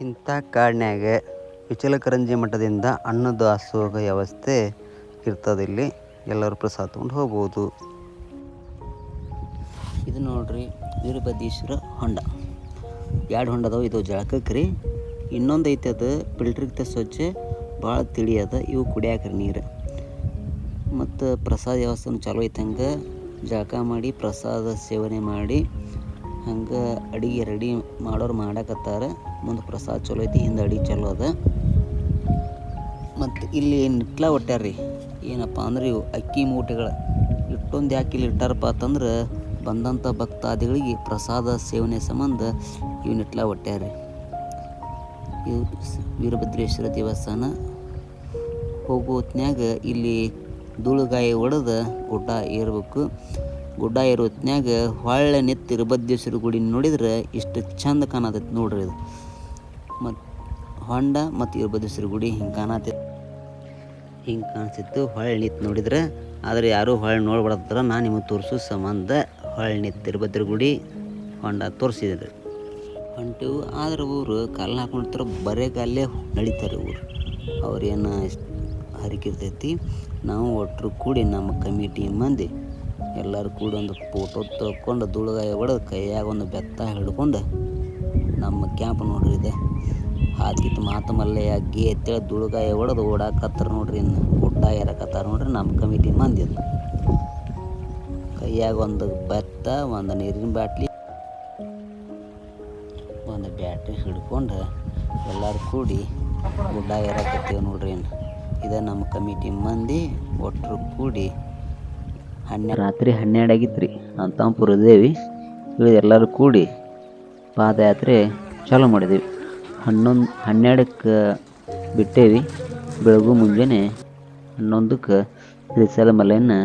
ಇಂಥ ಕಾಡಿನ್ಯಾಗ ವಿಚಲಕರಂಜಿ ಮಠದಿಂದ ಅನ್ನದಾಸೋಹ ವ್ಯವಸ್ಥೆ ಇರ್ತದೆ ಇಲ್ಲಿ. ಎಲ್ಲರೂ ಪ್ರಸಾದ ತೊಗೊಂಡು ಹೋಗ್ಬೋದು. ಇದು ನೋಡ್ರಿ, ವೀರಭದ್ರೇಶ್ವರ ಹೊಂಡ. ಎರಡು ಹೊಂಡ ಅದಾವೆ ಇದು ಜಳಕಕ್ಕೆ ರೀ. ಇನ್ನೊಂದು ಐತೆ ಅದು ಫಿಲ್ಟ್ರಿಗೆ ಸ್ವಚ್ಛ, ಭಾಳ ತಿಳಿ ಅದ, ಇವು ಕುಡಿಯಾಕ್ರಿ ನೀರು. ಮತ್ತು ಪ್ರಸಾದ ವ್ಯವಸ್ಥೆನೂ ಚಾಲೂ ಐತೆ ಹಂಗೆ. ಜಳಕ ಮಾಡಿ, ಪ್ರಸಾದ ಸೇವನೆ ಮಾಡಿ, ಹಂಗೆ ಅಡಿಗೆ ರೆಡಿ ಮಾಡೋರು ಮಾಡಕತ್ತಾರ. ಮುಂದೆ ಪ್ರಸಾದ ಚಲೋ ಐತಿ, ಹಿಂದೆ ಅಡಿ ಚಲೋ ಅದ. ಮತ್ತು ಇಲ್ಲಿ ನಿಟ್ಲ ಒಟ್ಟ್ಯಾರ ರೀ ಏನಪ್ಪ ಅಂದ್ರೆ ಇವು ಅಕ್ಕಿ ಮೂಟೆಗಳು. ಇಟ್ಟೊಂದು ಯಾಕೆ ಇಲ್ಲಿ ಇಟ್ಟಾರಪ್ಪ ಅಂತಂದ್ರೆ ಬಂದಂಥ ಭಕ್ತಾದಿಗಳಿಗೆ ಪ್ರಸಾದ ಸೇವನೆ ಸಂಬಂಧ ಇವು ನಿಟ್ಲ ಒಟ್ಟ್ಯಾರ ಇವು ವೀರಭದ್ರೇಶ್ವರ ದೇವಸ್ಥಾನ. ಹೋಗೋ ಹೊತ್ನ್ಯಾಗ ಇಲ್ಲಿ ಧೂಳುಗಾಯಿ ಒಡೆದು ಗುಡ್ಡ ಏರ್ಬೇಕು. ಗುಡ್ಡ ಏರೋ ಹೊತ್ನ್ಯಾಗ ಹೊಳ್ಳೆ ನಿಂತು ವೀರಭದ್ರೇಶ್ವರ ಗುಡಿ ನೋಡಿದ್ರೆ ಇಷ್ಟು ಚಂದ ಕಾಣತೈತಿ ನೋಡ್ರಿ ಇದು. ಮತ್ತು ಹೊಂಡ ಮತ್ತು ವೀರಭದ್ರೇಶ್ವರ ಗುಡಿ ಹಿಂಗೆ ಕಾಣತ್ತೆ. ಹಿಂಗೆ ಕಾಣಿಸ್ತಿತ್ತು ಹೊಳೆ ನಿಂತು ನೋಡಿದ್ರೆ. ಆದರೆ ಯಾರೂ ಹೊಳೆ ನೋಡ್ಬಿಡತ್ತಾರ ನಾನು ನಿಮಗೆ ತೋರಿಸೋ ಸಂಬಂಧ. ಹೊಳೆ ನಿಂತು ಭದ್ರ ಗುಡಿ ಹೊಂಡ ತೋರಿಸಿದ್ರು ಹೊಂಟಿವು ಆದ್ರೆ ಊರು ಕಲ್ಲು ಹಾಕೊಂಡಿರ್ತಾರೆ ಬರೇ ಕಾಲೇ ನಡೀತಾರೆ ಊರು. ಅವ್ರೇನು ಹರಿಕಿರ್ತೈತಿ ನಾವು ಒಟ್ಟರು ಕೂಡಿ ನಮ್ಮ ಕಮಿಟಿ ಮಂದಿ ಎಲ್ಲರೂ ಕೂಡಿ ಒಂದು ಫೋಟೋ ತಗೊಂಡು ದುಳುಗಾಯ ಹೊಡೆದು ಕೈಯಾಗ ಒಂದು ಬೆತ್ತ ಹಿಡ್ಕೊಂಡು ನಮ್ಮ ಕ್ಯಾಂಪ್ ನೋಡ್ರಿ ಇದು ಹಾಕಿತ್ತು ಮಾತಮಲ್ಲಯ್ಯ ಅಗ್ಗಿ ಎತ್ತೇಳಿ ದುಳುಗಾಯ ಹೊಡೆದು ಓಡಾಕತ್ತಾರ ನೋಡ್ರಿ, ಇನ್ನು ಗುಡ್ಡ ಏರಕತ್ತಾರ ನೋಡ್ರಿ, ನಮ್ಮ ಕಮಿಟಿ ಮಂದಿ ಕೈಯಾಗ ಒಂದು ಬೆತ್ತ ಒಂದು ನೀರಿನ ಬಾಟ್ಲಿ, ಒಂದು ಬ್ಯಾಟ್ರಿ ಹಿಡ್ಕೊಂಡು ಎಲ್ಲರೂ ಕೂಡಿ ಗುಡ್ಡ ಇರಕತ್ತೀವಿ ನೋಡ್ರಿ ಇನ್ನು. ಇದು ನಮ್ಮ ಕಮಿಟಿ ಮಂದಿ ಒಟ್ಟರು ಕೂಡಿ ಹನ್ನೆ ರಾತ್ರಿ ಹನ್ನೆರಡು ಆಗಿತ್ತು ರೀ ಅಂತಂಪುರದೇವಿ ಇಲ್ಲಿ ಎಲ್ಲರೂ ಕೂಡಿ ಪಾದಯಾತ್ರೆ ಚಾಲು ಮಾಡಿದ್ವಿ. ಹನ್ನೊಂದು, ಹನ್ನೆರಡಕ್ಕೆ ಬಿಟ್ಟೇವಿ. ಬೆಳಗು ಮುಂಜಾನೆ ಹನ್ನೊಂದಕ್ಕೆ ಶ್ರೀಶೈಲ ಮಲೆಯನ್ನು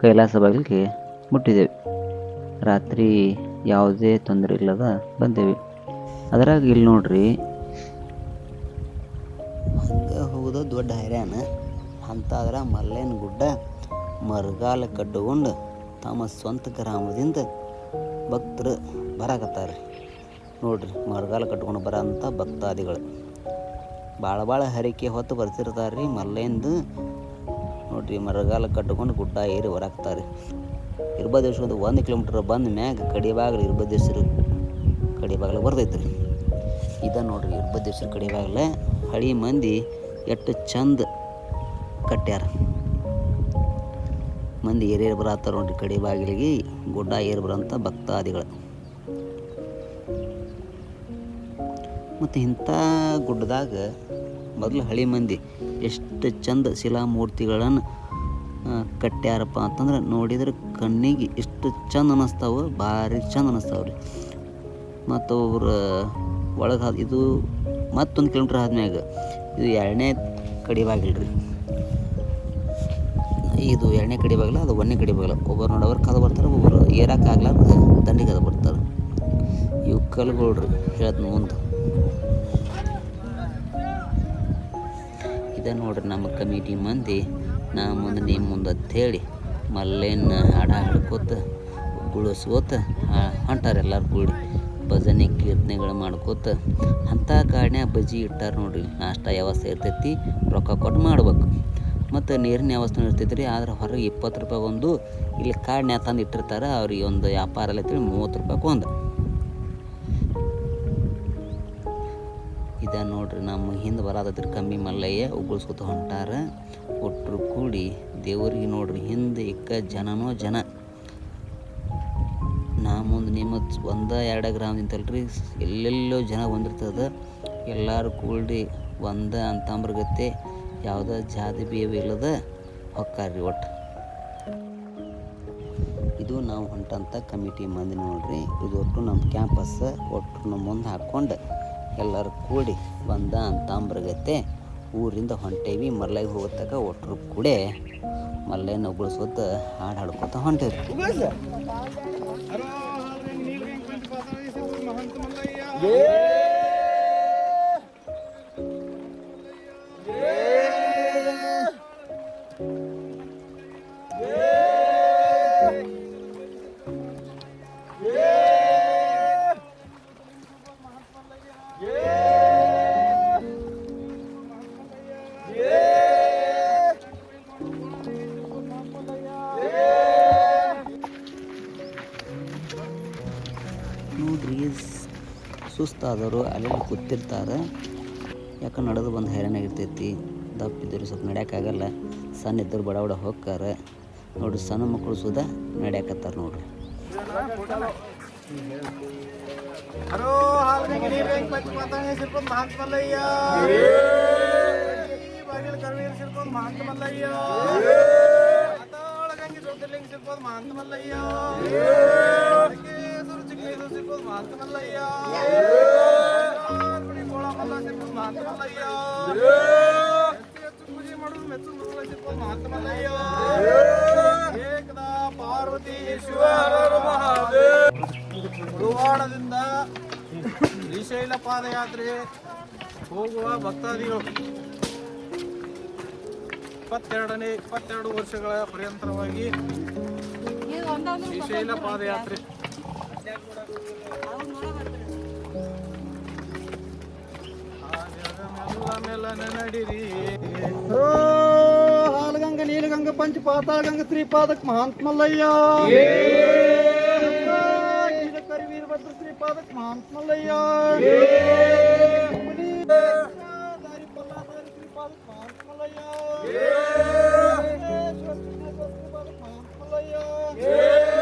ಕೈಲಾಸ ಬಾಗಿಲಿಗೆ ಮುಟ್ಟಿದ್ದೇವೆ ರಾತ್ರಿ ಯಾವುದೇ ತೊಂದರೆ ಇಲ್ಲದ ಬಂದೇವಿ. ಅದರಾಗ ಇಲ್ಲಿ ನೋಡ್ರಿ, ಹಂಗೆ ಹೋಗೋದು ದೊಡ್ಡ ಹೈರಾಣ. ಅಂತ ಅದರ ಮಲ್ಲೇನ ಗುಡ್ಡ ಮರಗಾಲ ಕಟ್ಟಿಕೊಂಡು ತಮ್ಮ ಸ್ವಂತ ಗ್ರಾಮದಿಂದ ಭಕ್ತರು ಬರಾಕತ್ತಾರೆ ನೋಡ್ರಿ, ಮರಗಾಲ ಕಟ್ಕೊಂಡು ಬರೋಂಥ ಭಕ್ತಾದಿಗಳು. ಭಾಳ ಭಾಳ ಹರಿಕೆ ಹೊತ್ತು ಬರ್ತಿರ್ತಾರೆ ರೀ ಮಲ್ಲೆಂದು. ನೋಡ್ರಿ, ಮರಗಾಲ ಕಟ್ಕೊಂಡು ಗುಡ್ಡ ಏರಿ ಹೊರಾಕ್ತಾರೆ ಇರ್ಬದೇಶ್ವರದ ಒಂದು ಕಿಲೋಮೀಟ್ರ್ ಬಂದ ಮ್ಯಾಗ ಕಡಿಬಾಗ್ಲು ಇರ್ಬದೇಶ್ವರ ಕಡಿಬಾಗ್ಲ ಬರ್ತೈತೆ ರೀ ಇದ ನೋಡ್ರಿ, ಇರ್ಬದೇಶ್ವರ ಕಡಿಬಾಗ್ಲ ಹಳಿ ಮಂದಿ ಎಷ್ಟು ಚಂದ ಕಟ್ಟ್ಯಾರ ಮಂದಿ ಏರಿಯರ್ ಬರತ್ತಾರ ನೋಡ್ರಿ ಕಡಿ ಬಾಗಿಲಿಗೆ ಗುಡ್ಡ ಏರಿ ಬರೋಂಥ ಭಕ್ತಾದಿಗಳು. ಮತ್ತು ಇಂಥ ಗುಡ್ಡದಾಗ ಮೊದಲು ಹಳಿ ಮಂದಿ ಎಷ್ಟು ಚಂದ ಶಿಲಾ ಮೂರ್ತಿಗಳನ್ನು ಕಟ್ಟ್ಯಾರಪ್ಪ ಅಂತಂದ್ರೆ ನೋಡಿದ್ರೆ ಕಣ್ಣಿಗೆ ಎಷ್ಟು ಚಂದ ಅನ್ನಿಸ್ತಾವೆ ಭಾರಿ ಚಂದ ಅನ್ನಿಸ್ತಾವೆ ರೀ. ಮತ್ತು ಅವ್ರ ಒಳಗೆ ಇದು ಮತ್ತೊಂದು ಕಿಲೋಮೀಟ್ರ್ ಆದ್ಮ್ಯಾಗ ಇದು ಎರಡನೇ ಕಡಿ ಬಾಗಿಲು ರೀ ಇದು ಎರಡನೇ ಕಡಿ ಬಾಗಿಲ ಅದು ಒಂದನೇ ಕಡೆ ಬಾಗಿಲ ಒಬ್ಬರು ನೋಡೋರು ಕದ ಬರ್ತಾರೆ, ಒಬ್ಬರು ಏರಕ್ಕೆ ಆಗ್ಲಾರ್ದ ದಂಡಿಗೆ ಕದ ಬರ್ತಾರೆ. ಇವು ಕಲ್ಗಳು ರೀ ಹೇಳ್ತೀನಿ ಮುಂದೆ ಇದ ನೋಡ್ರಿ ನಮ್ಮ ಕಮಿಟಿ ಮಂದಿ ನಾ ಮುಂದೆ ನಿಮ್ಮ ಮುಂದೆ ಅಂತೇಳಿ ಮಲ್ಲೇನ ಹಾಡ ಹಾಡ್ಕೋತ, ಗುಳಿಸ್ಕೋತ ಹೊಂಟಾರೆ ಎಲ್ಲರೂ ಕೂಡಿ, ಭಜನೆ ಕೀರ್ತನೆಗಳು ಮಾಡ್ಕೋತ ಅಂಥ ಕಾಡ್ನ್ಯಾಗ ಬಜ್ಜಿ ಇಟ್ಟಾರ ನೋಡ್ರಿ, ನಾಷ್ಟ ಯಾವ ಸೇರ್ತೈತಿ, ರೊಕ್ಕ ಕೊಟ್ಟು ಮಾಡ್ಬೇಕು. ಮತ್ತು ನೀರಿನ ವ್ಯವಸ್ಥೆ ಇರ್ತೈತೆ ರೀ ಆದ್ರೆ ಹೊರಗೆ ಇಪ್ಪತ್ತು ರೂಪಾಯಿ ಒಂದು ಇಲ್ಲಿ ಕಾಡ್ನ್ಯಾಗ ತಂದು ಇಟ್ಟಿರ್ತಾರೆ. ಅವ್ರಿಗೆ ಒಂದು ವ್ಯಾಪಾರ ಎಲ್ಲ ತಿಳಿ ಮೂವತ್ತು ರೂಪಾಯಿ ಒಂದು. ಇದ ನೋಡ್ರಿ, ನಮ್ಮ ಹಿಂದೆ ಬರತೈತ್ರಿ ಕಮ್ಮಿ ಮಲ್ಲಯ್ಯ ಉಗುಳ್ಸ್ಕೊತ ಹೊಂಟಾರ. ಒಟ್ಟರು ಕೂಡಿ ದೇವರಿಗೆ ನೋಡ್ರಿ, ಹಿಂದೆ ಇಕ್ಕ ಜನನೋ ಜನ. ನಾ ಮುಂದೆ ನಿಮ್ಮ ಒಂದ ಎರಡು ಗ್ರಾಮ ನಿಂತಲ್ರಿ. ಎಲ್ಲೆಲ್ಲೋ ಜನ ಬಂದಿರ್ತದ. ಎಲ್ಲರೂ ಕೂಡಿ ಒಂದ ಅಂತಂಬ್ರಗತ್ತೆ. ಯಾವುದೇ ಜಾತಿ ಬೇವು ಇಲ್ಲದ ಹೊಕ್ಕಾರ್ರಿ ಒಟ್ಟು. ಇದು ನಾವು ಹೊಂಟಂಥ ಕಮಿಟಿ ಮಂದಿ ನೋಡ್ರಿ. ಇದು ಒಟ್ಟು ನಮ್ಮ ಕ್ಯಾಂಪಸ್ ಒಟ್ಟು ನಮ್ಮ ಮುಂದೆ ಹಾಕ್ಕೊಂಡು ಎಲ್ಲರೂ ಕೂಡಿ ಬಂದ ಅಂತಾಂಬ್ರಗತ್ತೆ. ಊರಿಂದ ಹೊಂಟೇವಿ ಮರ್ಲಾಗಿ ಹೋಗತ್ತಾಗ ಒಟ್ಟರು ಕೂಡೆ ಮಲ್ಲೆನ ಉಗುಳ್ಸೋತ ಹಾಡು ಹಾಡ್ಕೊತ ಹೊಂಟೇವಿ Yeah! ಸುಸ್ತಾದವರು ಅಲ್ಲಿ ಕೂತಿರ್ತಾರೆ. ಯಾಕೆ ನಡೆದು ಬಂದು ಹೈರಾಣಾಗಿರ್ತೈತಿ ದಪ್ಪ ಇದ್ದರು ಸ್ವಲ್ಪ ನಡೆಯೋಕ್ಕಾಗಲ್ಲ ಸಣ್ಣ ಇದ್ದರು ಬಡ ಬಡ ಹೋಗ್ತಾರೆ. ನೋಡ್ರಿ ಸಣ್ಣ ಮಕ್ಕಳು ಸುದ ನಡೆಯಕತ್ತಾರ ನೋಡ್ರಿ. ಮಹಾತ್ಮಲ್ಲಯ್ಯ ಹಾಲ್ಗಂಗೆ ನೀರ್ಗಂಗೆ ಪಚ್ಚ ಮಾತಾಡಿ ಸಿರ್ಕೊಂಡ್ ಮಹಾಂತ ಮಲ್ಲಯ್ಯ ಕೋಳ ಮಲ್ಲ ಪಾರ್ವತಿ ಗುರುವಾಡದಿಂದ ಶ್ರೀಶೈಲ ಪಾದಯಾತ್ರೆ ಹೋಗುವ ಭಕ್ತಾದಿಗಳು ಇಪ್ಪತ್ತೆರಡನೇ ಇಪ್ಪತ್ತೆರಡು ವರ್ಷಗಳ ಪರ್ಯಂತರವಾಗಿ ಶ್ರೀಶೈಲ ಪಾದಯಾತ್ರೆ. ಮೆಲ್ಲನೆ ನಡಿರಿ ಹಾಲಗಂಗ ನೀಲಗಂಗ ಪಂಚ ಪಾತಾಳಗಂಗ ಶ್ರೀಪಾದಕ್ ಮಹಾಂತ ಮಲ್ಲಯ್ಯ ಕರಿ ವೀರಭದ್ರ ಶ್ರೀಪಾದಕ್ ಮಹಾಂತ ಮಲ್ಲಯ್ಯ ಮುನಿ ದಾರಿ ಪಲ್ಲ ದಾರಿ ಶ್ರೀಪಾದಕ್ ಮಹಾಂತ ಮಲ್ಲಯ್ಯ ಶ್ರೀಪಾದಕ್ ಮಹಾಂತ ಮಲ್ಲಯ್ಯ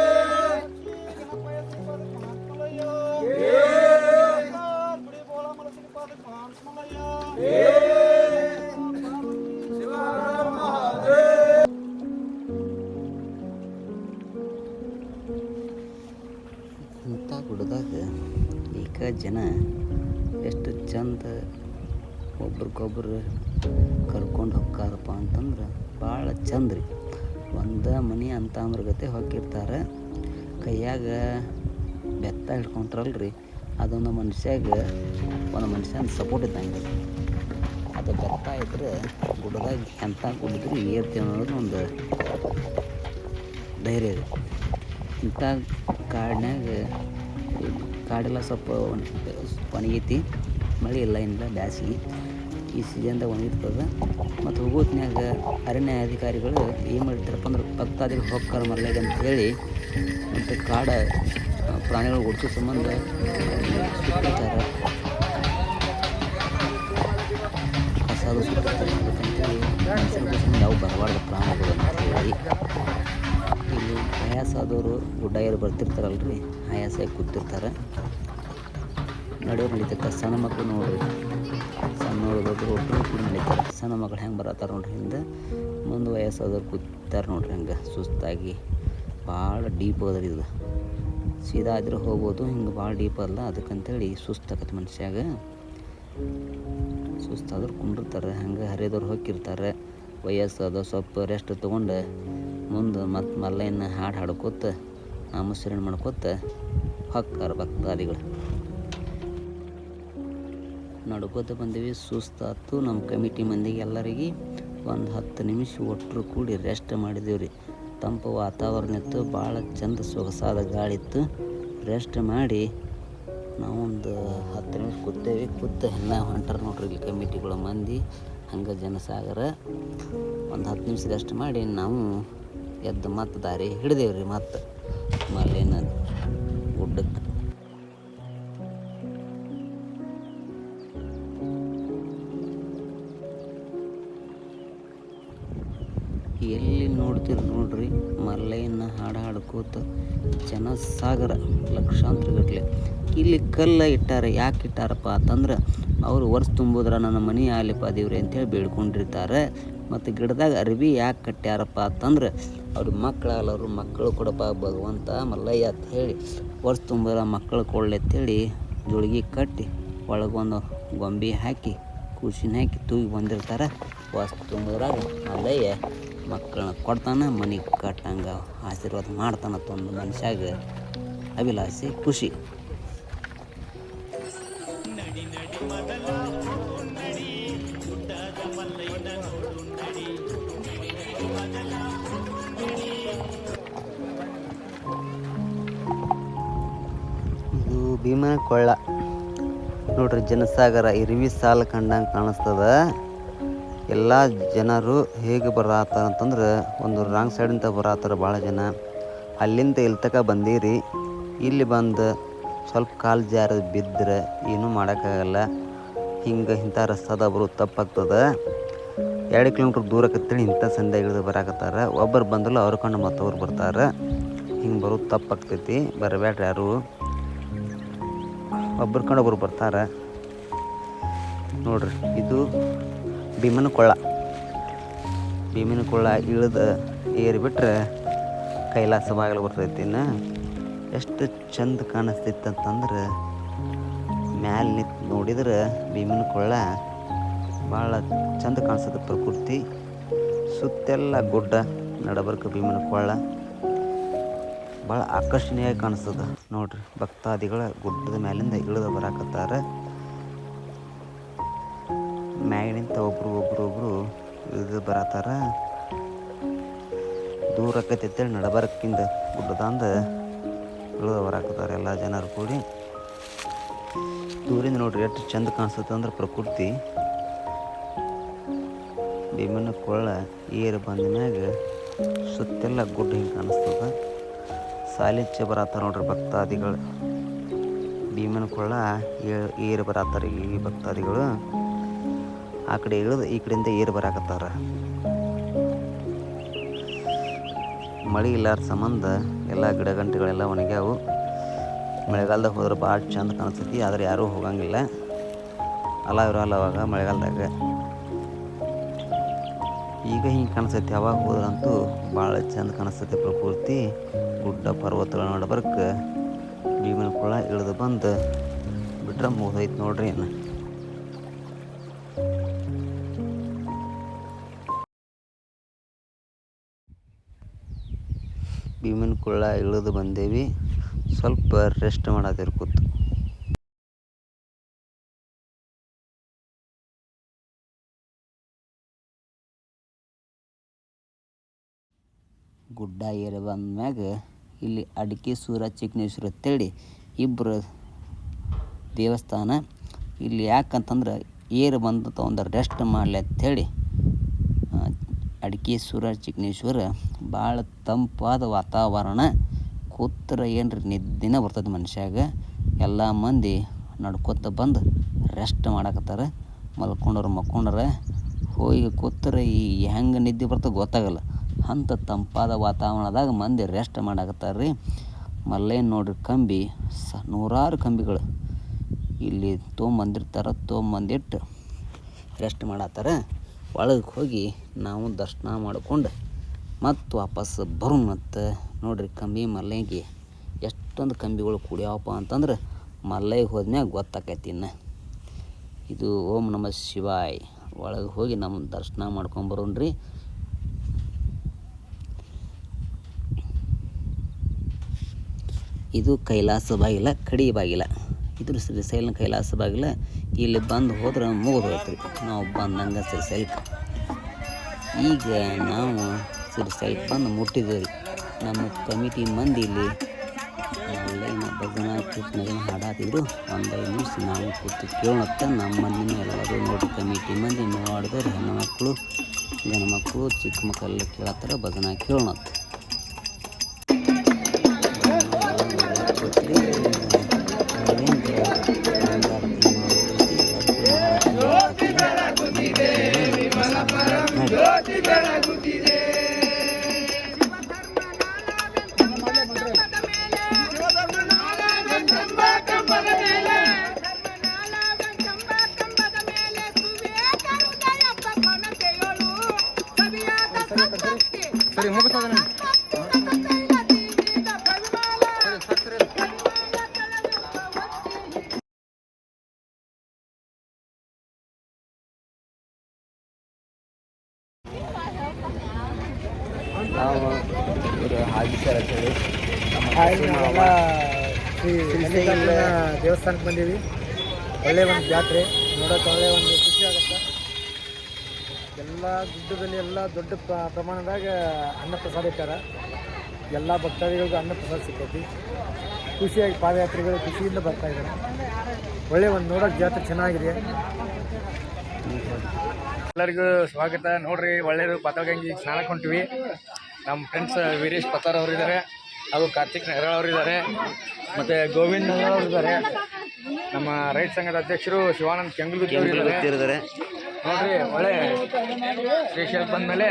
ಇಂಥ ಗುಡ್ಡದಾಗ ಈಗ ಜನ ಎಷ್ಟು ಚಂದ ಒಬ್ರಿಗೊಬ್ರು ಕರ್ಕೊಂಡು ಹೋಗ್ತಾರಪ್ಪ ಅಂತಂದ್ರೆ ಭಾಳ ಚಂದ ರೀ. ಒಂದು ಮನೆ ಅಂತ ಗತೆ ಹೋಗಿರ್ತಾರೆ. ಕೈಯಾಗ ಬೆತ್ತ ಹಿಡ್ಕೊಂಡ್ರಲ್ರಿ ಅದೊಂದು ಮನುಷ್ಯಾಗ ಒಂದು ಮನುಷ್ಯನ ಸಪೋರ್ಟ್ ಇದ್ದಂಗೆ. ಅದು ಬೆತ್ತ ಇದ್ರೆ ಗುಡ್ಡದಾಗ ಎಂಥ ಕುಡಿದ್ರೆ ನೀರು ತಿನ್ನೋದು ಒಂದು ಧೈರ್ಯ ಇದೆ. ಇಂಥ ಕಾಡಿನಾಗ ಕಾಡೆಲ್ಲ ಸ್ವಲ್ಪ ಒಣ- ಒಣಗೈತಿ, ಮಳೆ ಇಲ್ಲ ಏನಿಲ್ಲ ಬ್ಯಾಸಿಗೆ. ಈ ಸೀಸನ್ದಾಗ ಒಣಗಿರ್ತದೆ. ಮತ್ತು ಹೋಗೋತ್ನಾಗ ಅರಣ್ಯ ಅಧಿಕಾರಿಗಳು ಏನು ಮಾಡಿರ್ತಾರಪ್ಪ ಅಂದ್ರೆ ಭಕ್ತಾದಿಗಳು ಹೋಗ್ತಾರ ಮರ್ಲಾಗ ಅಂತ ಹೇಳಿ ಮತ್ತು ಕಾಡ ಪ್ರಾಣಿಗಳು ಓಡಿಸೋ ಸಂಬಂಧ ಅಲ್ಲಿ ಮನುಷ್ಯರಿಗೂ ಸಂಬಂಧ ಯಾವ ಬರಬಾರ್ದು ಪ್ರಾಣಗಳು ಅಂತ ಹೇಳಿ ಇಲ್ಲಿ ಆಯಾಸ ಆದವರು ಬರ್ತಿರ್ತಾರಲ್ಲ ಬರ್ತಿರ್ತಾರಲ್ರಿ ಆಯಾಸ ಕೂತಿರ್ತಾರೆ. ನಡುವೆ ನಡೀತಕ್ಕ ಸಣ್ಣ ಮಕ್ಕಳು ನೋಡ್ರಿ. ಸಣ್ಣ ದೊಡ್ಡರು ಒಬ್ಬರು ಕೂಡ ನಡೀತಾರೆ. ಸಣ್ಣ ಮಕ್ಳು ಹೆಂಗೆ ಬರತ್ತಾರ ನೋಡ್ರಿ ಹಿಂದೆ. ಮುಂದೆ ವಯಸ್ಸಾದವ್ರು ಕೂತಾರೆ ನೋಡ್ರಿ ಹಂಗೆ, ಸುಸ್ತಾಗಿ. ಭಾಳ ಡೀಪ್ ಅದ್ರಿ ಇದು. ಸೀದಾ ಆದ್ರೆ ಹೋಗ್ಬೋದು, ಹಿಂಗೆ ಭಾಳ ಡೀಪ್ ಅಲ್ಲ, ಅದಕ್ಕಂತೇಳಿ ಸುಸ್ತಾಗತ್ತೆ ಮನುಷ್ಯಾಗ. ಸುಸ್ತಾದ್ರೆ ಕುಂಡಿರ್ತಾರೆ ಹಂಗೆ ಹರಿದವ್ರು ಹೋಗಿರ್ತಾರೆ ವಯಸ್ಸಾದ ಸ್ವಲ್ಪ ರೆಸ್ಟ್ ತೊಗೊಂಡು ಮುಂದೆ ಮತ್ತು ಮಲ್ಲಯ್ಯನ ಹಾಡು ಹಾಡ್ಕೋತ, ನಾಮಸ್ಮರಣೆ ಮಾಡ್ಕೋತ ಹೊಕ್ಕಾರ ಭಕ್ತಾದಿಗಳು. ನಡ್ಕೋತ ಬಂದೀವಿ. ಸುಸ್ತಾತು ನಮ್ಮ ಕಮಿಟಿ ಮಂದಿಗೆ ಎಲ್ಲರಿಗೆ ಒಂದು ಹತ್ತು ನಿಮಿಷ ಒಟ್ಟರು ಕೂಡಿ ರೆಸ್ಟ್ ಮಾಡಿದೀವಿ ರೀ ತಂಪು ವಾತಾವರಣ ಇತ್ತು, ಭಾಳ ಚಂದ ಸೊಗಸಾದ ಗಾಳಿ ಇತ್ತು ರೆಸ್ಟ್ ಮಾಡಿ ನಾವೊಂದು ಹತ್ತು ನಿಮಿಷ ಕೂತೇವಿ. ಕೂತು ಹೆಣ್ಣ ಹೊಂಟಾರ ನೋಡ್ರಿ ಇಲ್ಲಿ ಕಮಿಟಿಗಳು ಮಂದಿ, ಹಂಗೆ ಜನಸಾಗರ. ಒಂದು ಹತ್ತು ನಿಮಿಷದಷ್ಟು ಮಾಡಿ ನಾವು ಎದ್ದು ಮತ್ತು ದಾರಿ ಹಿಡಿದೇವ್ರಿ ಮತ್ತು. ಮಲ್ಲೇನ ಗುಡ್ಡಕ್ಕೆ ಎಲ್ಲಿ ನೋಡ್ತೀರಿ ನೋಡ್ರಿ ಮಲ್ಲಯ್ಯನ ಹಾಡು ಹಾಡ್ಕೋತ ಜನಸಾಗರ ಲಕ್ಷಾಂತರ ಗಟ್ಟಲೆ ಇಲ್ಲಿ ಕಲ್ಲ ಇಟ್ಟಾರೆ, ಯಾಕೆ ಇಟ್ಟಾರಪ್ಪ ಅಂತಂದ್ರೆ, ಅವರು ವರ್ಷ ತುಂಬೋದ್ರ ನನ್ನ ಮನೆ ಆಲಿಪ್ಪ ದೇವ್ರಿ ಅಂತೇಳಿ ಬೇಡ್ಕೊಂಡಿರ್ತಾರೆ. ಮತ್ತು ಗಿಡದಾಗ ಅರಿವಿ ಯಾಕೆ ಕಟ್ಟ್ಯಾರಪ್ಪ ಅಂತಂದ್ರೆ, ಅವ್ರ ಮಕ್ಕಳಲ್ಲವರು ಮಕ್ಕಳು ಕೊಡಪ್ಪ ಭಗವಂತ ಮಲ್ಲಯ್ಯ ಅಂತ ಹೇಳಿ ವರ್ಷ ತುಂಬೋದ್ರ ಮಕ್ಕಳು ಕೊಡಲಿ ಅಂತೇಳಿ ಜೋಳಿಗೆ ಕಟ್ಟಿ ಒಳಗೊಂದು ಗೊಂಬೆ ಹಾಕಿ ಕೂಸಿನ ಹಾಕಿ ತೂಗಿ ಬಂದಿರ್ತಾರೆ. ವರ್ಷ ತುಂಬಿದ್ರಾಗ ಮಲ್ಲಯ್ಯ ಮಕ್ಕಳನ್ನ ಕೊಡ್ತಾನೆ ಮನೆಗೆ ಕಟ್ಟಂಗೆ ಆಶೀರ್ವಾದ ಮಾಡ್ತಾನೆ ಒಂದು ಮನುಷ್ಯಾಗ ಅಭಿಲಾಷೆ, ಖುಷಿ. ಭೀಮನ ಕೊಳ್ಳ. ನೋಡ್ರಿ, ಜನಸಾಗರ ಇರಿವಿ ಸಾಲ ಕಂಡಂಗೆ ಕಾಣಿಸ್ತದ. ಎಲ್ಲ ಜನರು ಹೇಗೆ ಬರತ್ತಾರ ಅಂತಂದ್ರೆ, ಒಂದು ರಾಂಗ್ ಸೈಡಿಂದ ಬರತ್ತಾರ ಭಾಳ ಜನ. ಅಲ್ಲಿಂದ ಇಲ್ಲಿ ತನಕ ಬಂದೀರಿ. ಇಲ್ಲಿ ಬಂದು ಸ್ವಲ್ಪ ಕಾಲು ಜಾರ ಬಿದ್ದರೆ ಏನೂ ಮಾಡೋಕ್ಕಾಗಲ್ಲ. ಹಿಂಗೆ ಇಂಥ ರಸ್ತಾದ ಬರು ತಪ್ಪಾಗ್ತದೆ. ಎರಡು ಕಿಲೋಮೀಟ್ರ್ ದೂರಕ್ಕತ್ತೇಳಿ ಇಂಥ ಸಂದೆ ಇಳಿದು ಬರಾಕತ್ತಾರ. ಒಬ್ಬರು ಬಂದಲ್ಲ ಅವ್ರ ಕಂಡು ಮತ್ತೊಬ್ರು ಬರ್ತಾರೆ. ಹಿಂಗೆ ಬರೋದು ತಪ್ಪಾಗ್ತೈತಿ. ಬರಬೇಡ್ರಿ ಯಾರು. ಒಬ್ರು ಬರ್ತಾರೆ. ನೋಡ್ರಿ, ಇದು ಭೀಮನ ಕೊಳ್ಳ. ಭೀಮನ ಕೊಳ್ಳ ಇಳಿದು ಏರಿ ಬಿಟ್ರೆ ಕೈಲಾಸ ಬಾಗಿಲು ಬರ್ತೈತಿ ಇನ್ನು. ಎಷ್ಟು ಚಂದ ಕಾಣಿಸ್ತೈತೆ ಅಂತಂದ್ರೆ, ಮ್ಯಾಲೆ ನಿಂತು ನೋಡಿದ್ರೆ ಭೀಮನ ಕೊಳ್ಳ ಭಾಳ ಚಂದ ಕಾಣಿಸ್ತದೆ ಪ್ರಕೃತಿ. ಸುತ್ತೆಲ್ಲ ಗುಡ್ಡ ನಡಬರ್ಕ ಭೀಮನ ಕೊಳ್ಳ. ಭಾಳ ಆಕರ್ಷಣೀಯ ಕಾಣಿಸ್ತದ. ನೋಡ್ರಿ, ಭಕ್ತಾದಿಗಳ ಗುಡ್ಡದ ಮ್ಯಾಲಿಂದ ಇಳಿದು ಬರಾಕತ್ತಾರ. ಮ್ಯಾಗಿನಿಂದ ಒಬ್ರು ಒಬ್ರು ಒಬ್ರು ಇಳಿದು ಬರತ್ತಾರ ದೂರ ಆಕೈತಿ ನಡಬರಕ್ಕಿಂದ ಗುಡ್ಡದಾಂದ ಇಳಿದು ಬರಾಕತ್ತಾರ ಎಲ್ಲ ಜನರು ಕೂಡಿ. ದೂರಿಂದ ನೋಡ್ರಿ ಎಷ್ಟು ಚಂದ ಕಾಣಿಸ್ತದೆ ಅಂದ್ರೆ ಪ್ರಕೃತಿ. ಭೀಮನ ಕೊಳ್ಳ ಏರು ಬಂದ ಮ್ಯಾಗ ಸುತ್ತೆಲ್ಲ ಗುಡ್ಡ ಹಿಂಗೆ ಕಾಣಿಸ್ತದ. ಸಾಲಿಚ್ಚೆ ಬರತ್ತಾರ ನೋಡ್ರಿ ಭಕ್ತಾದಿಗಳು. ಭೀಮನ ಕೊಳ್ಳ ಏರು ಬರತ್ತಾರ ಈ ಭಕ್ತಾದಿಗಳು. ಆ ಕಡೆ ಇಳಿದು ಈ ಕಡೆಯಿಂದ ಏರು ಬರಾಕತ್ತಾರ. ಮಳೆ ಇಲ್ಲಾರ ಸಂಬಂಧ ಎಲ್ಲ ಗಿಡ ಗಂಟೆಗಳೆಲ್ಲ ಒಣಗ್ಯಾವು. ಮಳೆಗಾಲದಾಗ ಹೋದ್ರೆ ಭಾಳ ಚಂದ ಕಾಣಿಸ್ತೈತಿ, ಆದರೆ ಯಾರೂ ಹೋಗಂಗಿಲ್ಲ. ಅಲ್ಲ ಇರಲ್ಲ ಅವಾಗ ಮಳೆಗಾಲದಾಗ. ಈಗ ಹಿಂಗೆ ಕಾಣಿಸ್ತೈತಿ, ಅವಾಗ ಹೋದ್ರಂತೂ ಭಾಳ ಚಂದ ಕಾಣಿಸ್ತೈತಿ ಪ್ರಕೃತಿ. ಗುಡ್ಡ ಪರ್ವತಗಳ ನಡ್ಬರ್ಕ ಭೀಮನ ಕೊಳ ಇಳಿದು ಬಂದು ಬಿಟ್ರೆ ಮುಗ್ದೈತೆ ನೋಡ್ರಿ ಏನು ಭೀಮನ ಕುಳ್ಳ ಇಳಿದು ಬಂದೇವಿ, ಸ್ವಲ್ಪ ರೆಸ್ಟ್ ಮಾಡತ್ತಿರ್ ಕೂತು. ಗುಡ್ಡ ಏರಿ ಬಂದ್ಮ್ಯಾಗ ಇಲ್ಲಿ ಅಡಿಕೆ, ಸೂರ ಚಿಕ್ಕನೇಶ್ವರ ಅಂತೇಳಿ ಇಬ್ಬರು ದೇವಸ್ಥಾನ. ಇಲ್ಲಿ ಯಾಕಂತಂದ್ರೆ ಏರು ಬಂದ ಒಂದು ರೆಸ್ಟ್ ಮಾಡಲಿ ಅಂಥೇಳಿ ಅಡಿಕೇಶ್ವರ ಚಿಕ್ಕನೇಶ್ವರ ಭಾಳ ತಂಪಾದ ವಾತಾವರಣ. ಕೂತ್ರ ಏನ್ರಿ ನಿದ್ದಿನ ಬರ್ತದೆ ಮನುಷ್ಯಾಗ. ಎಲ್ಲ ಮಂದಿ ನಡ್ಕೊತ ಬಂದು ರೆಸ್ಟ್ ಮಾಡಕತ್ತಾರ. ಮಲ್ಕೊಂಡವ್ರು ಮಲ್ಕೊಂಡ್ರೆ ಹೋಗಿ ಕೂತ್ರೆ ಈ ಹೆಂಗೆ ನಿದ್ದೆ ಬರ್ತದೆ ಗೊತ್ತಾಗಲ್ಲ. ಅಂಥ ತಂಪಾದ ವಾತಾವರಣದಾಗ ಮಂದಿ ರೆಸ್ಟ್ ಮಾಡಕತ್ತಾರ ರೀ ಮಲ್ಲೇನು ನೋಡ್ರಿ ಕಂಬಿ, ಸ ನೂರಾರು ಕಂಬಿಗಳು ಇಲ್ಲಿ ತೊಗೊಂಬಂದಿರ್ತಾರೆ ತೊಗೊಂಬಂದಿಟ್ಟು ರೆಸ್ಟ್ ಮಾಡತ್ತಾರ. ಒಳಗೆ ಹೋಗಿ ನಾವು ದರ್ಶನ ಮಾಡಿಕೊಂಡು ಮತ್ತು ವಾಪಸ್ ಬರು ಮತ್ತು. ನೋಡ್ರಿ ಕಂಬಿ ಮಲ್ಲೆಗೆ ಎಷ್ಟೊಂದು ಕಂಬಿಗಳು ಕುಡಿಯವಪ್ಪ ಅಂತಂದ್ರೆ ಮಲ್ಲೈಗೆ ಹೋದ್ಮ್ಯಾಗ ಗೊತ್ತಾಕೈತಿ ಇನ್ನು. ಇದು ಓಂ ನಮ ಶಿವಾಯ್. ಒಳಗೆ ಹೋಗಿ ನಮ್ಮ ದರ್ಶನ ಮಾಡ್ಕೊಂಬರೋಣ್ರಿ ಇದು ಕೈಲಾಸ ಬಾಗಿಲ, ಕಡಿ ಬಾಗಿಲ. ಇದು ಶ್ರೀಶೈಲ ಕೈಲಾಸ ಬಾಗಿಲ. ಇಲ್ಲಿ ಬಂದು ಹೋದ್ರೆ ಮುಗಿದು ಹೋಗ್ತೀವಿ ನಾವು ಬಂದಂಗೆ ಶ್ರೀಶೈಲಕ್ಕೆ ಈಗ ನಾವು ಶ್ರೀಶೈಲಕ್ಕೆ ಬಂದು ಮುಟ್ಟಿದ್ದೇವೆ ನಮ್ಮ ಕಮಿಟಿ ಮಂದಿ ಇಲ್ಲಿ, ಅಲ್ಲೇನ ಭಜನಾ ಕೀರ್ತನೆಗಳನ್ನ ಹಾಡಾತಿದ್ರು. ಐದು ನಿಮಿಷ ನಾವು ಕೂತು ಕೇಳೋತ್ತ ನಮ್ಮ ಎಲ್ಲರೂ ನೋಡಿ ಕಮಿಟಿ ಮಂದಿ ನೋಡಿದ್ರೆ ಹೆಣ್ಣು ಮಕ್ಕಳು ಗಂಡು ಮಕ್ಕಳು ಚಿಕ್ಕ ಮಕ್ಕಳೆಲ್ಲ ಕೇಳತ್ತಾರ, ಭಜನಾ ಕೇಳೋಣತ್ತ ಸರಿ ಮುಗಿಸೋದನ್ನ ಎಲ್ಲ ಗುಡ್ಡದಲ್ಲಿ ಎಲ್ಲ ದೊಡ್ಡ ಪ್ರ- ಪ್ರಮಾಣದಾಗ ಅನ್ನ ಪ್ರಸಾದ ಇಟ್ಟಾರ. ಎಲ್ಲ ಭಕ್ತಾದಿಗಳಿಗೂ ಅನ್ನ ಪ್ರಸಾದ ಸಿಕ್ಕೈತಿ. ಖುಷಿಯಾಗಿ ಪಾದಯಾತ್ರೆಗಳು ಖುಷಿಯಿಂದ ಬರ್ತಾ ಇದ್ದಾರೆ ಒಳ್ಳೆ ಒಂದು ನೋಡೋಕೆ ಜಾತ್ರೆ ಚೆನ್ನಾಗಿದೆ. ಎಲ್ಲರಿಗೂ ಸ್ವಾಗತ. ನೋಡ್ರಿ ಒಳ್ಳೆಯದು ಪತಗಂಗಿ ಸ್ನಾನಕ್ಕೆ ಹೊಂಟಿವಿ ನಮ್ಮ ಫ್ರೆಂಡ್ಸ್ ವೀರೇಶ್ ಪತಾರ್ ಅವರು ಇದ್ದಾರೆ ಹಾಗೂ ಕಾರ್ತಿಕ್ ನೆಹರಾಳ್ ಅವರು ಇದ್ದಾರೆ ಮತ್ತೆ ಗೋವಿಂದ ಅವರು ಇದ್ದಾರೆ ನಮ್ಮ ರೈತ ಸಂಘದ ಅಧ್ಯಕ್ಷರು ಶಿವಾನಂದ್ ಕೆಂಗಲ್ ಅವರು ಇದ್ದಾರೆ ನೋಡ್ರಿ, ಒಳ್ಳೆ ಶ್ರೀಶೈಲ ಬಂದ್ಮೇಲೆ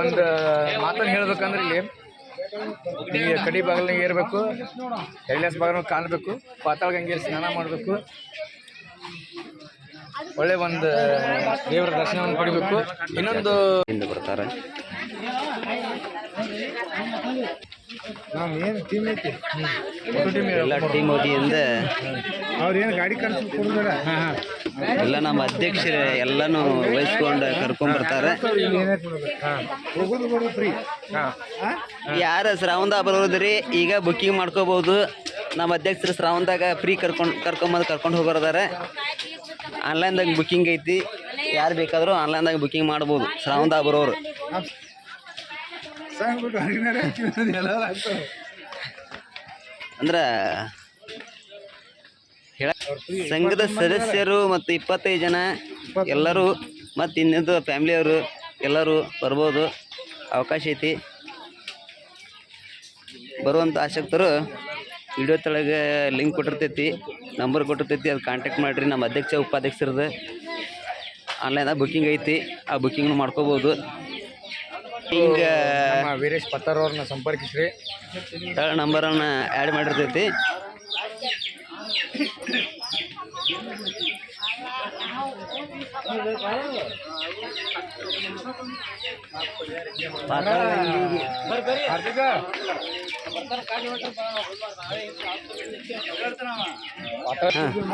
ಒಂದು ಮಾತನ್ನು ಹೇಳ್ಬೇಕಂದ್ರೆ ಇಲ್ಲಿ ಈ ಕಡಿ ಬಾಗಿಲಿಗೆ ಏರ್ಬೇಕು, ಕೈಲಾಸ ಬಾಗಿಲು ಕಾಣಬೇಕು ಪಾತಾಳ ಗಂಗೆ ಸ್ನಾನ ಮಾಡಬೇಕು. ಒಳ್ಳೆ ಒಂದು ದೇವರ ದರ್ಶನವನ್ನು ಪಡಿಬೇಕು. ಇನ್ನೊಂದು ಬರ್ತಾರೆ. ನಾವು ಏನು ಟೀಮ್ ಐತಿ? ಟೀಮ್ ಎಲ್ಲ ಟೀಮ್ ವತಿಯಿಂದ ಅವ್ರು ಏನು ಗಾಡಿ ಕಳ್ಸಿ ಕೊಡಿದಾರ ಎಲ್ಲ ನಮ್ಮ ಅಧ್ಯಕ್ಷರು ಎಲ್ಲಾನು ವಹಿಸ್ಕೊಂಡು ಕರ್ಕೊಂಡ್ ಬರ್ತಾರೆ. ಹೋಗೋದು ಬರೋದು ಫ್ರೀ ಹಾಂ. ಯಾರು ಶ್ರಾವಣದಾಗ ಬರೋದ್ರಿ ಈಗ ಬುಕ್ಕಿಂಗ್ ಮಾಡ್ಕೋಬಹುದು ನಮ್ಮ ಅಧ್ಯಕ್ಷರು ಶ್ರಾವಣದಾಗ ಫ್ರೀ ಕರ್ಕೊಂಡು ಕರ್ಕೊಂಬಂದು ಕರ್ಕೊಂಡು ಹೋಗೋರದಾರೆ. ಆನ್ಲೈನ್ದಾಗ ಬುಕ್ಕಿಂಗ್ ಐತಿ. ಯಾರು ಬೇಕಾದರೂ ಆನ್ಲೈನ್ದಾಗ ಬುಕ್ಕಿಂಗ್ ಮಾಡ್ಬೋದು. ಶ್ರಾವಂತ ಬರೋರು. ಅಂದ್ರೆ ಸಂಘದ ಸದಸ್ಯರು ಮತ್ತು ಇಪ್ಪತ್ತೈದು ಜನ ಎಲ್ಲರೂ ಮತ್ತು ಇನ್ನೊಂದು ಫ್ಯಾಮಿಲಿಯವರು ಎಲ್ಲರೂ ಬರ್ಬೋದು. ಅವಕಾಶ ಐತಿ. ಬರುವಂಥ ಆಸಕ್ತರು ವಿಡಿಯೋ ತೊಳಗೆ ಲಿಂಕ್ ಕೊಟ್ಟಿರ್ತೈತಿ, ನಂಬರ್ ಕೊಟ್ಟಿರ್ತೈತಿ, ಅದು ಕಾಂಟ್ಯಾಕ್ಟ್ ಮಾಡಿರಿ. ನಮ್ಮ ಅಧ್ಯಕ್ಷ ಉಪಾಧ್ಯಕ್ಷರದ್ದು ಆನ್ಲೈನಾಗ ಬುಕ್ಕಿಂಗ್ ಐತಿ. ಆ ಬುಕ್ಕಿಂಗ್ನು ಮಾಡ್ಕೋಬೋದು. ಹಿಂಗೆ ನಮ್ಮ ವೀರೇಶ್ ಪತ್ತಾರ್ ಅವ್ರನ್ನ ಸಂಪರ್ಕಿಸ್ರಿ. ನಂಬರ್ ನಂಬರನ್ನು ಆ್ಯಡ್ ಮಾಡಿರ್ತೈತಿ. ಪಾತಾಳಗಂಗೆಗೆ ಕಾರ್ತಿಕ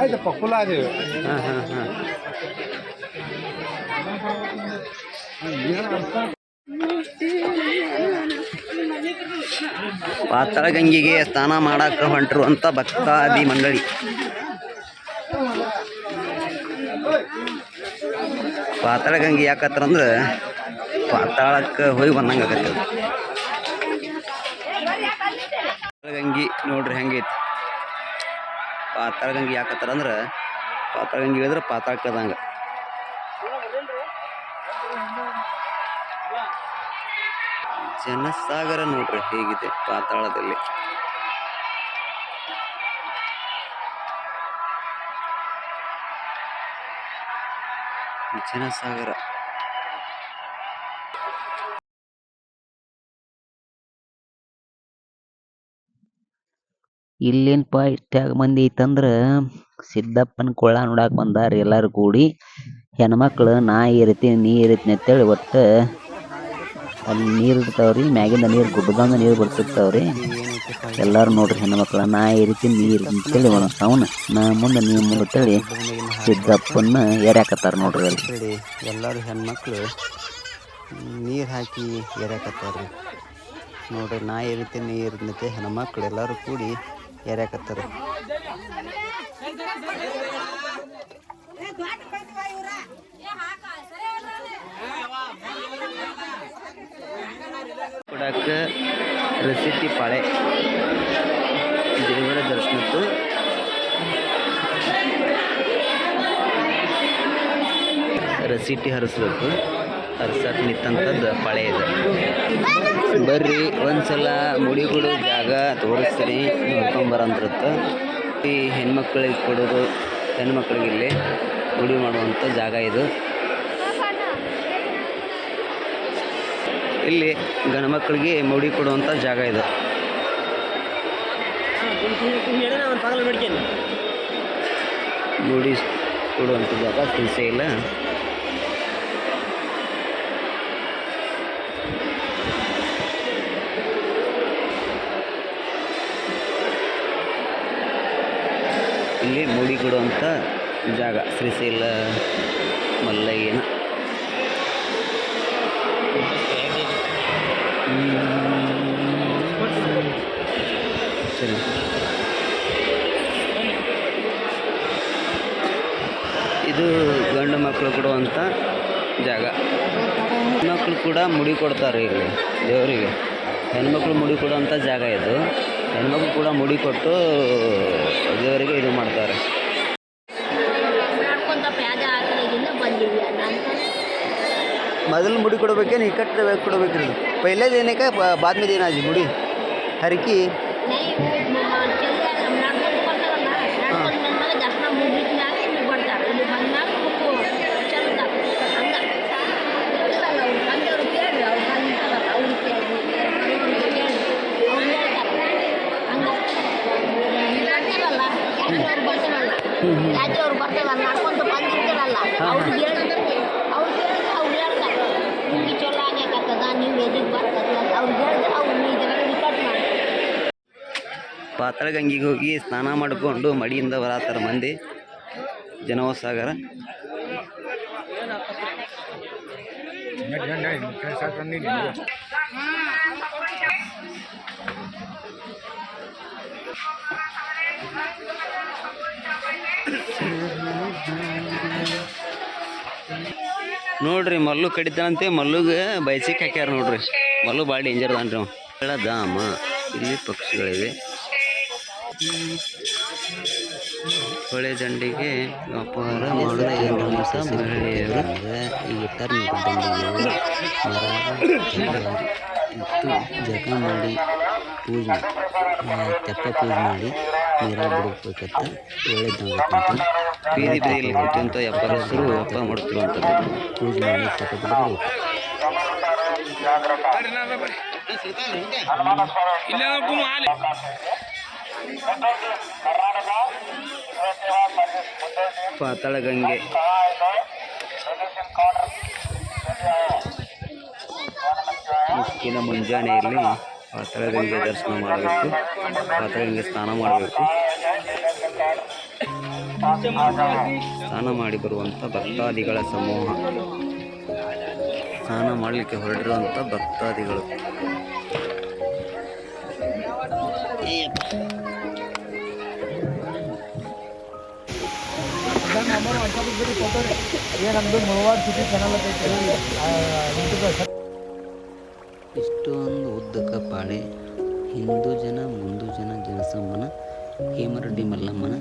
ಆಯ್ತಪ್ಪ ಕುಲ ಅದೀವಿ ಹಾಂ ಹಾಂ ಹಾಂ ಪಾತಾಳಗಂಗೆಗೆ ಸ್ನಾನ ಮಾಡಾಕ ಹೊಂಟರು ಅಂತ ಭಕ್ತಾದಿ ಮಂಡಳಿ ಪಾತಾಳಗಂಗೆ ಯಾಕತ್ತಾರ ಅಂದ್ರೆ ಪಾತಾಳಕ್ಕೆ ಹೋಗಿ ಬಂದಂಗೆ ಆಗತ್ತೆ ಪಾತಾಳಗಂಗೆ ನೋಡ್ರಿ ಹೆಂಗೈತಿ. ಪಾತಾಳಗಂಗೆ ಯಾಕತ್ತಾರ ಅಂದ್ರೆ ಪಾತಾಳಗಂಗೆ ಪಾತಾಳ ಪಾತಾಳಕ್ಕದಂಗೆ. ಜನಸಾಗರ ನೋಡ್ರಿ ಹೇಗಿದೆ ಪಾತಾಳದಲ್ಲಿ. ಜನಸಾಗರ. ಇಲ್ಲೇನಪ್ಪ ಇಷ್ಟಾಗ ಮಂದಿ ಐತಂದ್ರ ಸಿದ್ದಪ್ಪನ ಕೊಳ್ಳ ನೋಡಾಕ ಬಂದಾರ ಎಲ್ಲಾರು ಕೂಡಿ. ಹೆಣ್ಮಕ್ಳು ನಾ ಏರಿತೀನಿ ನೀ ಏರಿತೀನಿ ಅಂತೇಳಿ ಒಟ್ಟು ಅಲ್ಲಿ ನೀರು ಇರ್ತಾವ್ರಿ ಮ್ಯಾಗಿಂದ ನೀರು ಗುಡ್ಡದಂದ ನೀರು ಬರ್ತಿರ್ತಾವ್ರಿ. ಎಲ್ಲಾರು ನೋಡ್ರಿ ಹೆಣ್ಮಕ್ಳು ನಾ ಈ ರೀತಿ ನೀರು ಅಂತೇಳಿ ಒಣಸ್ತಾವನ ನಾ ಮುಂದೆ ನೀವು ಮುಂದೆ ಅಂತೇಳಿ ಸಿದ್ದಪ್ಪನ್ನ ಎರ್ಯಾಕತ್ತಾರ ನೋಡ್ರಿ ಅಲ್ಲಿ. ಎಲ್ಲರೂ ಹೆಣ್ಮಕ್ಳು ನೀರು ಹಾಕಿ ಎರ್ಯಾಕತ್ತಾರ್ರಿ. ನೋಡ್ರಿ ನಾ ಎರಿತಿನ ನೀರು ಏರಿತೀನಿ ಹೆಣ್ಮಕ್ಳು ಎಲ್ಲರೂ ಕೂಡಿ ಏರ್ಯಾಕತ್ತಾರ ಕೊಡಕ್ಕೆ ರಸೀತಿ ಪಾಳೆ. ದೇವರ ದರ್ಶನದ್ದು. ರಸಿಟಿ ಹರಿಸ್ಬೇಕು. ಹರ್ಸಕ್ ನಿಂತಂಥದ್ದು ಪಾಳೆ ಇದೆ. ಬರ್ರಿ, ಒಂದ್ಸಲ ಮುಡಿಗುಡು ಜಾಗ ತೋರಿಸ್ತೀನಿ. ನೋಡ್ಕೊಂಬರಂತಿರುತ್ತೆ. ಈ ಹೆಣ್ಮಕ್ಳಿಗೆ ಕೊಡೋದು, ಹೆಣ್ಮಕ್ಳಿಗೆ ಇಲ್ಲಿ ಮುಡಿ ಮಾಡುವಂಥ ಜಾಗ ಇದು. ಇಲ್ಲಿ ಗಂಡು ಮೌಡಿ ಕೊಡುವಂಥ ಜಾಗ ಇದು. ಮೂಡಿ ಕೊಡುವಂಥ ಜಾಗ ಶ್ರೀಶೈಲ ಇಲ್ಲಿ. ಮೂಡಿ ಕೊಡುವಂಥ ಜಾಗ. ಶ್ರೀಶೈಲ ಮಲ್ಲಯ್ಯನ. ಸರಿ ಇದು ಗಂಡು ಮಕ್ಕಳು ಕೊಡುವಂಥ ಜಾಗ. ಹೆಣ್ಮಕ್ಳು ಕೂಡ ಮುಡಿ ಕೊಡ್ತಾರೆ ಇಲ್ಲಿ ದೇವರಿಗೆ. ಹೆಣ್ಮಕ್ಳು ಮುಡಿ ಕೊಡುವಂಥ ಜಾಗ ಇದು. ಹೆಣ್ಮಕ್ಳು ಕೂಡ ಮುಡಿ ಕೊಟ್ಟು ದೇವರಿಗೆ ಇದು ಮಾಡ್ತಾರೆ. ಮೊದಲು ಮುಡಿ ಕೊಡ್ಬೇಕೇನು ಇಕ್ಕಟ್ಟು ಕೊಡ್ಬೇಕು ಪೈಲೇದೇನಕ್ಕೆ ಬಾದ್ಮಿದೇನಾಜಿ ಮುಡಿ? ಹರಕಿ? ಇಲ್ಲಿ ಬರ್ತಾರೆ ಇಲ್ಲಿ ಬಂದ್ಮ್ಯಾಗ ಮುಕ್ಕು ಚೆಲ್ತಾರೆ ಹಂಗ ಇರ್ತಾರಲ್ಲ ಅವ್ರು ಬಂದವ್ರು ಕೇಳ್ರಿ ಅವ್ರು ಬಂದಿರ್ತಾರಲ್ಲ ಅವ್ರು ಕೇಳ್ರಿ ಅವ್ರು ಕೇಳ್ರಿ ಅವ್ರು ಹೇಳ್ತಾರೆ ಹಂಗ ಬರ್ತಾರಲ್ಲ ಯಾತ್ರೆಯವ್ರು ಬರ್ತಾರಲ್ಲ ಯಾತ್ರೆಯವ್ರು ಬರ್ತಾರಲ್ಲ ನಡ್ಕೊಂಡು ಬಂದಿರ್ತಾರಲ್ಲ ಅವ್ರು ಹೇಳಿದ್ರೆ ಅವ್ರು ಕೇಳಿದ್ರೆ ಅವ್ರು ಹೇಳ್ತಾರೆ ನಿಮಗೆ ಚಲೋ ಆಗಬೇಕತ್ತದ ನೀವು ಎದಿಗೆ ಬರ್ತದೆ ಅಂತ ಅವ್ರು ಹೇಳಿದ್ರೆ ಅವ್ರು ಈ ಥರ ರಿಕಾರ್ಡ್ ಮಾಡಿ ಪಾತಾಳಗಂಗಿಗೆ ಹೋಗಿ ಸ್ನಾನ ಮಾಡಿಕೊಂಡು ಮಡಿಯಿಂದ ಬರತ್ತಾರ ಮಂದಿ ಜನೋಸಾಗರ ನೋಡ್ರಿ ಮಲ್ಲು ಕಡಿತಾನಂತೆ, ಮಲ್ಲುಗೆ ಬೈಸಿಕ್ ಹಾಕ್ಯಾರ ನೋಡ್ರಿ. ಮಲ್ಲು ಭಾಳ ಡೇಂಜರ್ ಅದಾನ್ರಿ ಹೇಳದಾಮ ಇಲ್ಲಿ ಪಕ್ಷಿಗಳಿವೆ. ಹೊಳೆ ದಂಡಿಗೆ ಅಪಹಾರ ಮಾಡಿದ ಎರಡು ಮಾಸ ಮಹಿಳೆಯರು ಟರ್ನ್ ದಂಡಿಗೆ ಮರ ಮತ್ತು ಜಗ ಮಾಡಿ ಪೂಜೆ ತೆಪ್ಪ ಪೂಜೆ ಮಾಡಿ ನೀರಾಗ ಬಿಡಬೇಕಂತ ಹೇಳಿದ್ದಂತ ಬೀದಿ ಬೀದಿಯಲ್ಲಿ ಕುಳಿತಂತ ವ್ಯಾಪಾರಸ್ಥರು ಹಬ್ಬ ಮಾಡುತ್ತಿರುವಂಥದ್ದು ಪೂಜೆ ಮಾಡಿ ತೆಪ್ಪ ಬಿಡಬೇಕು ಪಾತಾಳಗಂಗೆ. ಮುಕ್ಕಿನ ಮುಂಜಾನೆಯಲ್ಲಿ ಪಾತಾಳಗಂಗೆ ದರ್ಶನ ಮಾಡಬೇಕು. ಪಾತಾಳಗಂಗೆ ಸ್ನಾನ ಮಾಡಬೇಕು. ಸ್ನಾನ ಮಾಡಿ ಬರುವಂಥ ಭಕ್ತಾದಿಗಳ ಸಮೂಹ. ಸ್ನಾನ ಮಾಡಲಿಕ್ಕೆ ಹೊರಟಿರುವಂಥ ಭಕ್ತಾದಿಗಳು. ಸಿಟಿ ಚಾನಲ್ ಇಷ್ಟೊಂದು ಉದ್ದಕ ಪಾಳೆ, ಹಿಂದೂ ಜನ, ಮುಂದು ಜನ ಜನಸಮ್ಮನ ಹೇಮರಡ್ಡಿ ಮಲ್ಲಮ್ಮನ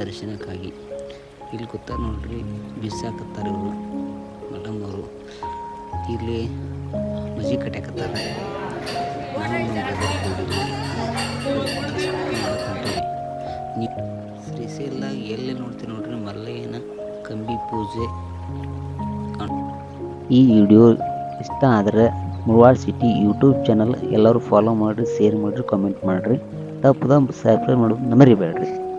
ದರ್ಶನಕ್ಕಾಗಿ. ಇಲ್ಲಿ ಕೂತಾರ ನೋಡ್ರಿ, ಬಿಸಾಕತ್ತಾರೆ ಇವರು ಮಲ್ಲಮ್ಮವರು ಇಲ್ಲಿ ಮಜಿ ಕಟ್ಯಾಕತ್ತಾರ. ನಾವು ನಮ್ಮ brother ನೀ- ಎಲ್ಲಿ ನೋಡ್ತೀವಿ ನೋಡ್ರಿ ಮಲ್ಲಯ್ಯನ ಕಂಬಿ ಪೂಜೆ. ಈ ವಿಡಿಯೋ ಇಷ್ಟ ಆದರೆ ಮುಳ್ವಾಡ್ ಸಿಟಿ ಯೂಟ್ಯೂಬ್ ಚಾನಲ್ ಎಲ್ಲರೂ ಫಾಲೋ ಮಾಡಿರಿ ಶೇರ್ ಮಾಡಿರಿ ಕಾಮೆಂಟ್ ಮಾಡಿರಿ. ತಪ್ಪದ ಸಬ್ಸ್ಕ್ರೈಬ್ ಮಾಡೋದು ಮರಿಬೇಡ್ರಿ.